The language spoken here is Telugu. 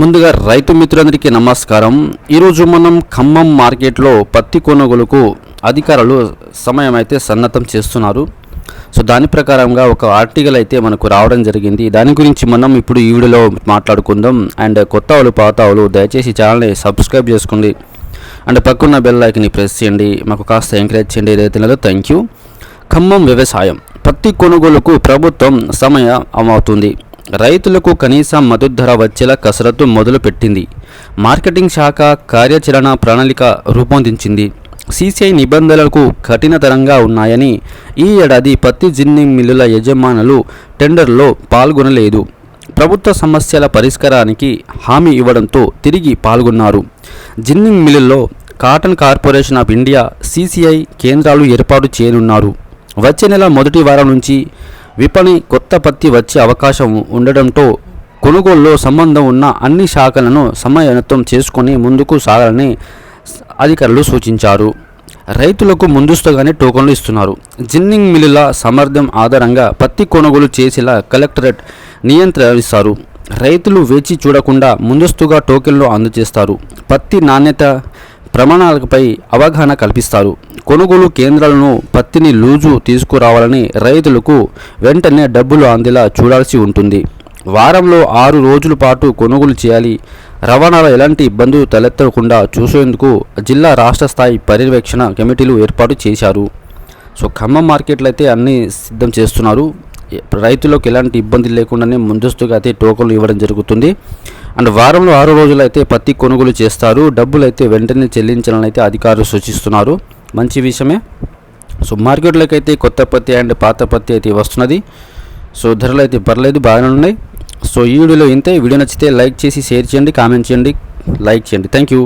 ముందుగా రైతు మిత్రులందరికీ నమస్కారం. ఈరోజు మనం ఖమ్మం మార్కెట్లో పత్తి కొనుగోలుకు అధికారులు సమయం అయితే సన్నద్ధం చేస్తున్నారు. సో దాని ప్రకారంగా ఒక ఆర్టికల్ అయితే మనకు రావడం జరిగింది. దాని గురించి మనం ఇప్పుడు ఈ వీడియోలో మాట్లాడుకుందాం. అండ్ కొత్త వాళ్ళు పాత వాళ్ళు దయచేసి ఛానల్ని సబ్స్క్రైబ్ చేసుకోండి. అండ్ పక్కన్న బెల్ లైక్ని ప్రెస్ చేయండి. మాకు కాస్త ఎంకరేజ్ చేయండి రైతులలో థ్యాంక్ యూ ఖమ్మం వ్యవసాయం. పత్తి కొనుగోలుకు ప్రభుత్వం సమయం అమవుతుంది రైతులకు కనీస మద్దతు ధర వచ్చేలా కసరత్తు మొదలుపెట్టింది. మార్కెటింగ్ శాఖ కార్యాచరణ ప్రణాళిక రూపొందించింది. సీసీఐ నిబంధనలకు కఠినతరంగా ఉన్నాయని ఈ ఏడాది పత్తి జిన్నింగ్ మిల్లుల యజమానులు టెండర్లో పాల్గొనలేదు. ప్రభుత్వ సమస్యల పరిష్కారానికి హామీ ఇవ్వడంతో తిరిగి పాల్గొన్నారు. జిన్నింగ్ మిల్లుల్లో cotton corporation of India CCI కేంద్రాలు ఏర్పాటు చేయనున్నారు. వచ్చే నెల మొదటి వారం నుంచి విపణి కొత్త పత్తి వచ్చే అవకాశం ఉండడంతో కొనుగోలులో సంబంధం ఉన్న అన్ని శాఖలను సమయనత్వం చేసుకుని ముందుకు సాగాలని అధికారులు సూచించారు. రైతులకు ముందస్తుగానే టోకన్లు ఇస్తున్నారు. జిన్నింగ్ మిల్లుల సామర్థ్యం ఆధారంగా పత్తి కొనుగోలు చేసేలా కలెక్టరేట్ నియంత్రిస్తారు. రైతులు వేచి చూడకుండా ముందస్తుగా టోకెన్లు అందజేస్తారు. పత్తి నాణ్యత ప్రమాణాలపై అవగాహన కల్పిస్తారు. కొనుగోలు కేంద్రాలను పత్తిని లూజు తీసుకురావాలని రైతులకు వెంటనే డబ్బులు అందేలా చూడాల్సి ఉంటుంది. వారంలో ఆరు రోజుల పాటు కొనుగోలు చేయాలి. రవాణాలో ఎలాంటి ఇబ్బందులు తలెత్తకుండా చూసేందుకు జిల్లా రాష్ట్ర స్థాయి పర్యవేక్షణ కమిటీలు ఏర్పాటు చేశారు. సో ఖమ్మం మార్కెట్లో అయితే అన్నీ సిద్ధం చేస్తున్నారు. రైతులకు ఎలాంటి ఇబ్బంది లేకుండానే ముందస్తుగా అయితే టోకన్లు ఇవ్వడం జరుగుతుంది. అండ్ వారంలో ఆరు రోజులు అయితే పత్తి కొనుగోలు చేస్తారు. డబ్బులు అయితే వెంటనే చెల్లించాలని అయితే అధికారులు సూచిస్తున్నారు. మంచి విషయమే. సో మార్కెట్లోకి అయితే కొత్త పత్తి అండ్ పాత పత్తి అయితే వస్తున్నది. సో ధరలు అయితే పర్లేదు బాగానే ఉన్నాయి. సో ఈ వీడియోలో ఇంతే. వీడియో నచ్చితే లైక్ చేసి షేర్ చేయండి కామెంట్ చేయండి లైక్ చేయండి. Thank you.